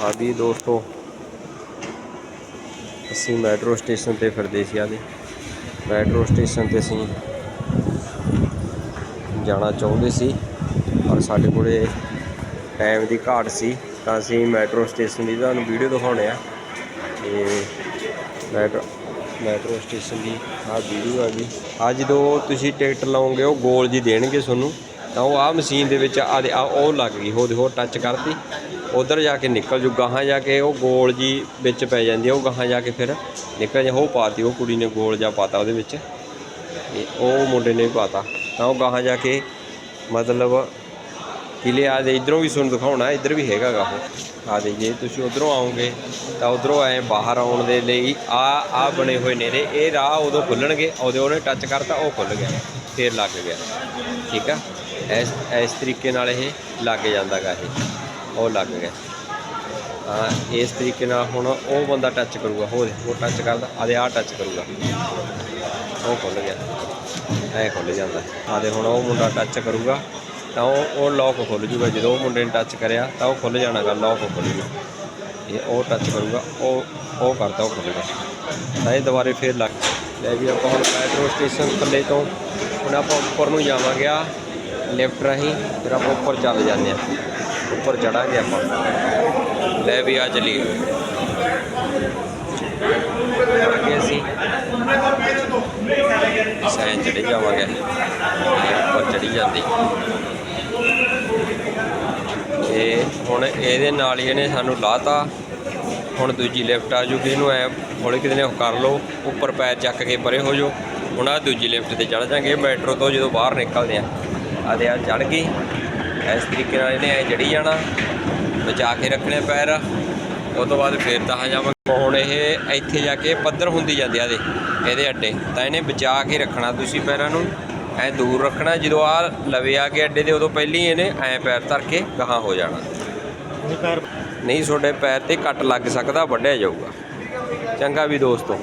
ਹਾਂ ਦੋਸਤੋ। ਅਸੀਂ ਮੈਟਰੋ ਸਟੇਸ਼ਨ ਤੇ ਫਿਰਦੇ ਸੀ ਆਦੇ ਮੈਟਰੋ ਸਟੇਸ਼ਨ ਤੇ ਅਸੀਂ ਜਾਣਾ ਚਾਹੁੰਦੇ ਸੀ, ਪਰ ਸਾਡੇ ਕੋਲੇ ਟਾਈਮ ਦੀ ਘਾਟ ਸੀ, ਤਾਂ ਅਸੀਂ ਮੈਟਰੋ ਸਟੇਸ਼ਨ ਦੀ ਤੁਹਾਨੂੰ ਵੀਡੀਓ ਦਿਖਾਉਣੇ ਆ। ਤੇ ਮੈਟਰੋ ਮੈਟਰੋ ਸਟੇਸ਼ਨ ਦੀ ਆਹ ਵੀਡੀਓ ਆ ਗਈ। ਆ ਜਦੋਂ ਤੁਸੀਂ ਟਿਕਟ ਲਾਉਂਗੇ, ਉਹ ਗੋਲ ਜੀ ਦੇਣਗੇ ਤੁਹਾਨੂੰ। ਤਾਂ ਉਹ ਆ ਮਸ਼ੀਨ ਦੇ ਵਿੱਚ ਆ ਆ, ਉਹ ਲੱਗ ਗਈ ਹੋਰ ਦੇਖੋ ਟੱਚ ਕਰਤੀ। ਉਧਰ ਜਾ ਕੇ ਨਿਕਲ ਜੂ, ਗਾਹਾਂ ਜਾ ਕੇ ਉਹ ਗੋਲ ਜੀ ਵਿੱਚ ਪੈ ਜਾਂਦੀ ਉਹ ਗਾਹਾਂ ਜਾ ਕੇ ਫਿਰ ਨਿਕਲ ਜਾ, ਉਹ ਪਾਤੀ, ਉਹ ਕੁੜੀ ਨੇ ਗੋਲ ਜਾ ਪਾਤਾ ਉਹਦੇ ਵਿੱਚ। ਉਹ ਮੁੰਡੇ ਨੇ ਵੀ ਪਾਤਾ। ਤਾਂ ਉਹ ਗਾਹਾਂ ਜਾ ਕੇ ਮਤਲਬ ਕਿਲੇ ਆ ਦੇ, ਇਧਰੋਂ ਵੀ ਸੁਣ ਦਿਖਾਉਣਾ, ਇੱਧਰ ਵੀ ਹੈਗਾ ਗਾ ਉਹ। ਆ ਦੇ, ਜੇ ਤੁਸੀਂ ਉਧਰੋਂ ਆਓਗੇ, ਤਾਂ ਉਧਰੋਂ ਐ ਬਾਹਰ ਆਉਣ ਦੇ ਲਈ ਆ ਆ ਬਣੇ ਹੋਏ ਨੇ ਇਹ ਰਾਹ ਉਦੋਂ ਖੁੱਲਣਗੇ ਉਦੋਂ ਉਹਨੇ ਟੱਚ ਕਰਤਾ, ਉਹ ਖੁੱਲ ਗਿਆ, ਫੇਰ ਲੱਗ ਗਿਆ। ਠੀਕ ਆ? ਇਸ ਇਸ ਤਰੀਕੇ ਨਾਲ ਇਹ ਲੱਗ ਜਾਂਦਾਗਾ ਇਹ। ਉਹ ਲੱਗ ਗਿਆ। ਹਾਂ ਇਸ ਤਰੀਕੇ ਨਾਲ ਹੁਣ ਉਹ ਬੰਦਾ ਟੱਚ ਕਰੂਗਾ, ਹੋਰ ਉਹ ਟੱਚ ਕਰਦਾ ਆਦੇ ਆ ਟੱਚ ਕਰੂਗਾ। ਉਹ ਖੁੱਲ ਗਿਆ। ਐ ਖੁੱਲ ਜਾਂਦਾ। ਆਦੇ ਹੁਣ ਉਹ ਮੁੰਡਾ ਟੱਚ ਕਰੂਗਾ, ਤਾਂ ਉਹ ਉਹ ਲੌਕ ਖੁੱਲ ਜੂਗਾ। ਜਦੋਂ ਉਹ ਮੁੰਡੇ ਨੇ ਟੱਚ ਕਰਿਆ, ਤਾਂ ਉਹ ਖੁੱਲ ਜਾਣਾਗਾ ਲੌਕ ਖੁੱਲ ਜੂ। ਇਹ ਉਹ ਟੱਚ ਕਰੂਗਾ, ਉਹ ਉਹ ਕਰਦਾ, ਉਹ ਖੁੱਲ ਤਾਂ ਇਹ ਦੁਬਾਰੇ ਫੇਰ ਲੱਗ ਲੈ ਵੀ ਆਪਾਂ ਹੁਣ ਮੈਟਰੋ ਸਟੇਸ਼ਨ ਥੱਲੇ ਤੋਂ ਹੁਣ ਆਪਾਂ ਉੱਪਰ ਨੂੰ ਜਾਵਾਂਗੇ ਆ। ਲਿਫਟ ਰਾਹੀਂ ਫਿਰ ਆਪਾਂ ਉੱਪਰ ਚੱਲ ਜਾਂਦੇ ਆ ਉੱਪਰ ਚੜਾਂਗੇ ਆਪਾਂ। ਲੈ ਵੀ ਆ ਚਲੀਏ ਅੱਗੇ ਅਸੀਂ ਸੈਨ ਚੜੇ ਜਾਵਾਂਗੇ। ਉੱਪਰ ਚੜੀ ਜਾਂਦੀ। ਤੇ ਹੁਣ ਇਹਦੇ ਨਾਲ ਹੀ ਇਹਨੇ ਸਾਨੂੰ ਲਾਤਾ। ਹੁਣ ਦੂਜੀ ਲਿਫਟ ਆ ਜੂਗੀ। ਇਹਨੂੰ ਐ ਹੌਲੀ ਕਿਤੇ ਨੇ ਉਹ ਕਰ ਲਓ। ਉੱਪਰ ਪੈਰ ਚੱਕ ਕੇ ਪਰੇ ਹੋ ਜਾਓ। ਹੁਣ ਆ ਦੂਜੀ ਲਿਫਟ ਤੇ ਚੜ ਜਾਾਂਗੇ। ਮੈਟਰੋ ਤੋਂ ਜਦੋਂ ਬਾਹਰ ਨਿਕਲਦੇ ਆ ਆਦੇ ਆ ਚੜ ਗਈ। ਇਸ ਤਰੀਕੇ ਨਾਲ ਇਹਨੇ ਐ ਚੜੀ ਜਾਣਾ ਬਚਾ ਕੇ ਰੱਖਣੇ ਪੈਰ। ਉਹ ਤੋਂ ਬਾਅਦ ਫੇਰ ਤਾਂ ਜਾਵਾਂਗੇ ਹੁਣ ਇਹ ਇੱਥੇ ਜਾ ਕੇ ਪੱਧਰ ਹੁੰਦੀ ਜਾਂਦੀ ਆ ਦੇ ਇਹਦੇ ਅੱਡੇ। ਤਾਂ ਇਹਨੇ ਬਚਾ ਕੇ ਰੱਖਣਾ ਤੁਸੀਂ ਪੈਰਾਂ ਨੂੰ ਐ ਦੂਰ ਰੱਖਣਾ। ਜਦੋਂ ਆ ਲਵੇ ਆ ਕੇ ਅੱਡੇ ਦੇ ਉਦੋਂ ਪਹਿਲੀ ਇਹਨੇ ਐ ਪੈਰ ਧਰ ਕੇ ਗਾਹਾਂ ਹੋ ਜਾਣਾ। ਨਹੀਂ ਤੁਹਾਡੇ ਪੈਰ ਤੇ ਕੱਟ ਲੱਗ ਸਕਦਾ ਵੱਢਿਆ ਜਾਊਗਾ। ਚੰਗਾ ਵੀ ਦੋਸਤੋ।